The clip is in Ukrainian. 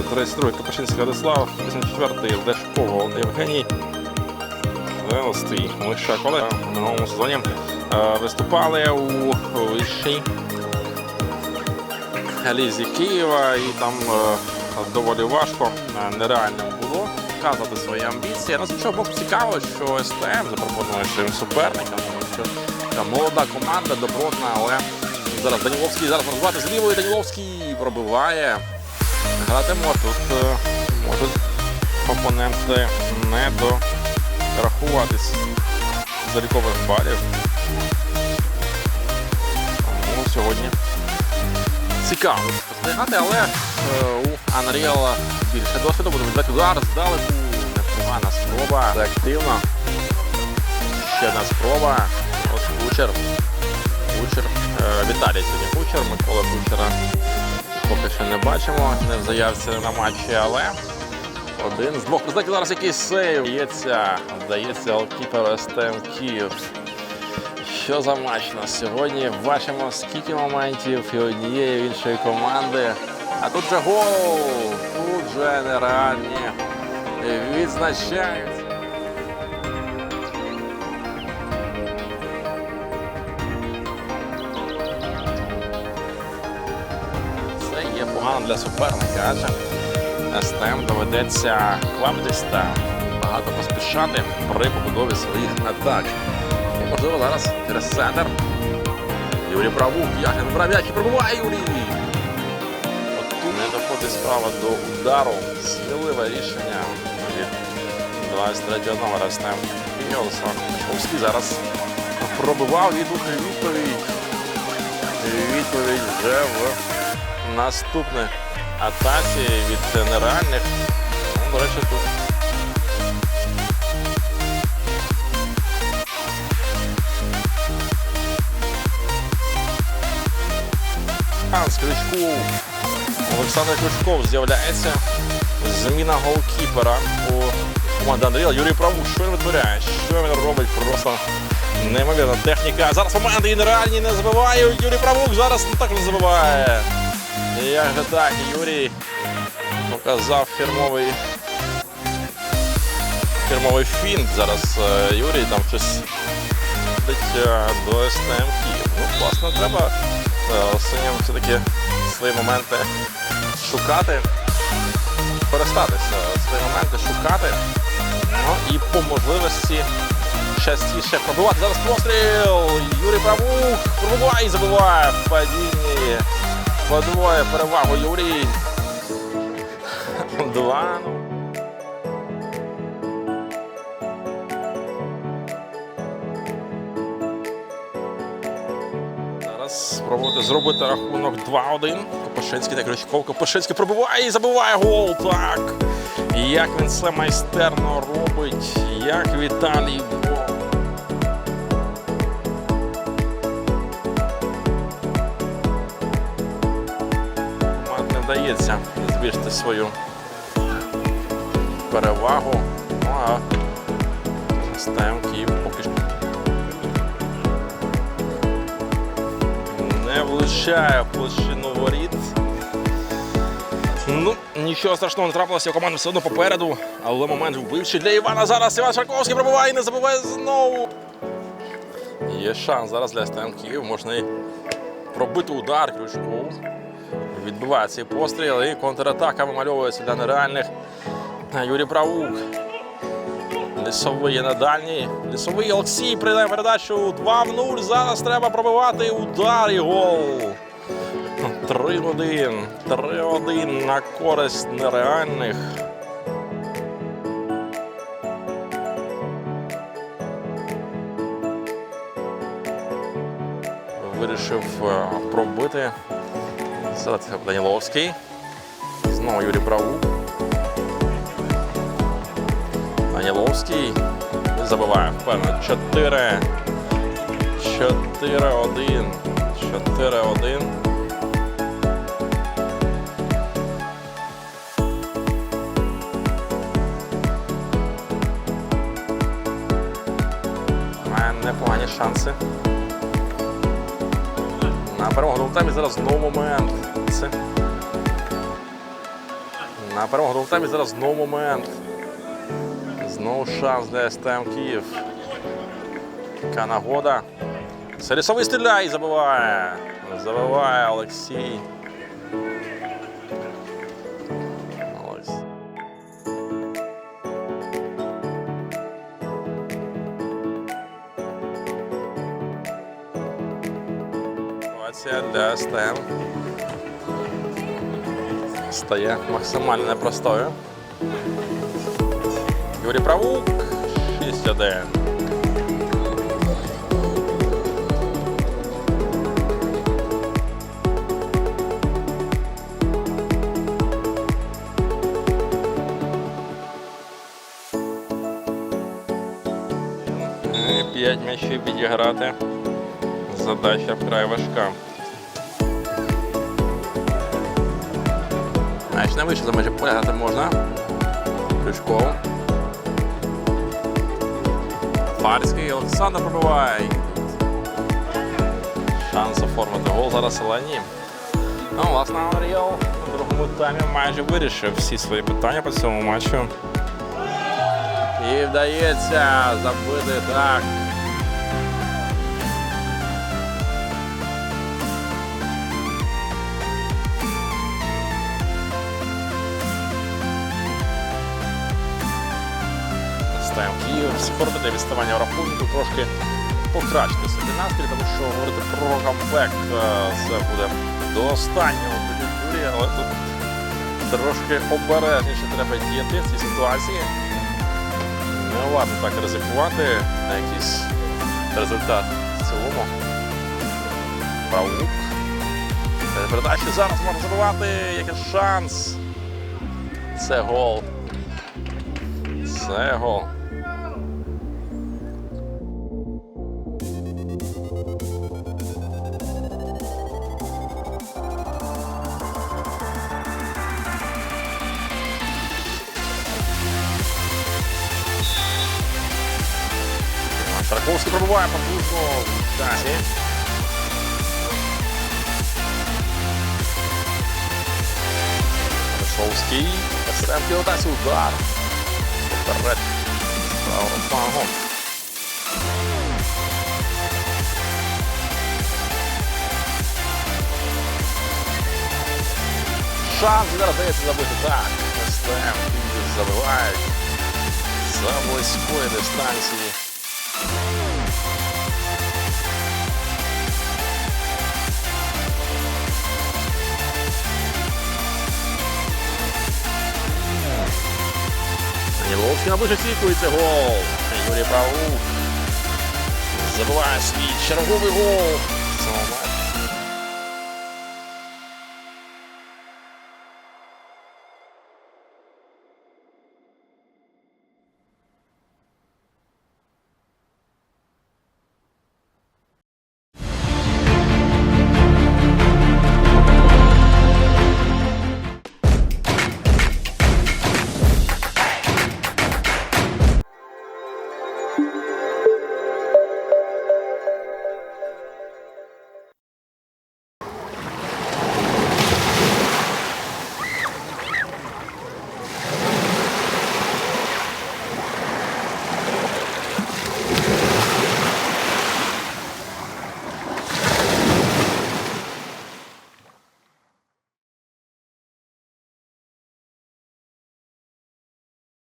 32-й Капашинський Радислав, 84-й Лешков Євгеній. 90-й Миша Колега в минулому сезоні е, виступали у вищій лізі Києва і там е, доволі важко, е, нереально було показати свої амбіції. Ну, з іншого цікаво, що СТМ запропонує своїм суперникам, тому що молода команда, добротна, але зараз Даніловський зараз розвивати з лівої. Даніловський пробиває. Гратимо тут е, можуть опоненти не дорахуватись залікових балів. Тому сьогодні цікаво спостерігати, але е, у Unreal більше досвіду. Будемо відбити удар здалеку. Непогана спроба. Це активно. Ще одна спроба. От Кучер. Кучер. Е, Віталій сьогодні Кучер. Микола Кучера поки що не бачимо. Не в заявці на матчі, але один з двох президентів зараз якийсь сейв. Вдається, вдається алкіпер СТМ Київ. Що за матч у сьогодні? Бачимо скільки моментів і однієї і іншої команди. А тут же гол! Тут же нереальні відзначають. Погано для суперника, адже СТМ доведеться квапитись та багато поспішати при побудові своїх атак. І, можливо, зараз через центр. Юрій Правук, як не брав м'яч пробуває Юрій. От не доходить справа до удару. Сміливе рішення від 23 номера СТМ. Олександр Шовський зараз пробивав тут відповідь. Відповідь вже в наступне атаці від нереальних. Ну, до речі, тут. Ганс Крючков. Олександр Крючков з'являється. Зміна голкіпера у команди Андріла. Юрій Правук, що він витворяє? Що він робить? Просто неймовірна техніка. Зараз моменти і не забиває. Юрій Правук зараз ну, так не забиває. І Як же так, Юрій показав фірмовий фірмовий фінт. Зараз е, Юрій там щось ходить е, до СТМ Київ. Ну, власне, треба е, синім все-таки свої моменти шукати, перестатися свої моменти шукати. Ну і по можливості частіше пробивати. Зараз постріл. Юрій Правук пробиває і забиває в падінні. Подвоє перевагу Юрій. Два. ну. Зараз спробувати зробити рахунок 2-1. Копошинський та Крючков. Копошинський пробиває і забиває гол. Так. Як він це майстерно робить, як Віталій вдається збільшити свою перевагу. Ну а ставимо Київ поки що. Не влучає площину воріт. Ну, нічого страшного не трапилося, у команди все одно попереду. Але момент вбивчий для Івана. Зараз Іван Шарковський пробиває і не забиває знову. Є шанс зараз для СТМ Київ. Можна і пробити удар Крючков. Відбиває цей постріл і контратака вимальовується для нереальних. Юрій Правук. Лісовий на дальній. Лісовий Олексій прийде передачу 2 в 0. Зараз треба пробивати удар і гол. 3-1. 3-1 на користь нереальних. Вирішив е, пробити. Це Даніловський. Знову Юрій Бравук. Даніловський забиває. Впевнено. 4. 4-1. 4-1. Має непогані шанси. На перемогу в таймі зараз знову момент. Це На перемогу в таймі зараз знову момент. Знову шанс для СТМ Київ. Яка нагода. Серісовий стріляє і забиває. Забиває. Олексій. Ситуація для СТМ стає максимально непростою. Юрій Правук 6-1. І П'ять м'ячів відіграти. Задача вкрай важка. М'яч не вийшов за межі поля грати можна. Крючков. Фарський Олександр пробиває. Шанс оформити гол зараз але ні. Ну, власне, Unreal у другому таймі майже вирішив всі свої питання по цьому матчу. І вдається забити так. Ставимо Київ, скоротити відставання в рахунку, трошки покращити собі настрій, тому що говорити про камбек е, це буде до останнього тоді але тут трошки обережніше треба діяти в цій ситуації. Не варто так ризикувати на якийсь результат в цілому. Паук. Передачі зараз можна забивати. Який шанс. Це гол. Це гол. Тарковський пробуває потужно часі. Шовський. Семки удасть удар. Вперед. Правого флангу. Шанс зараз дається забити. Так. СТМ забивають. За близької дистанції. Яніловський наближає стійку і це гол. Юрій Правук забиває свій черговий гол.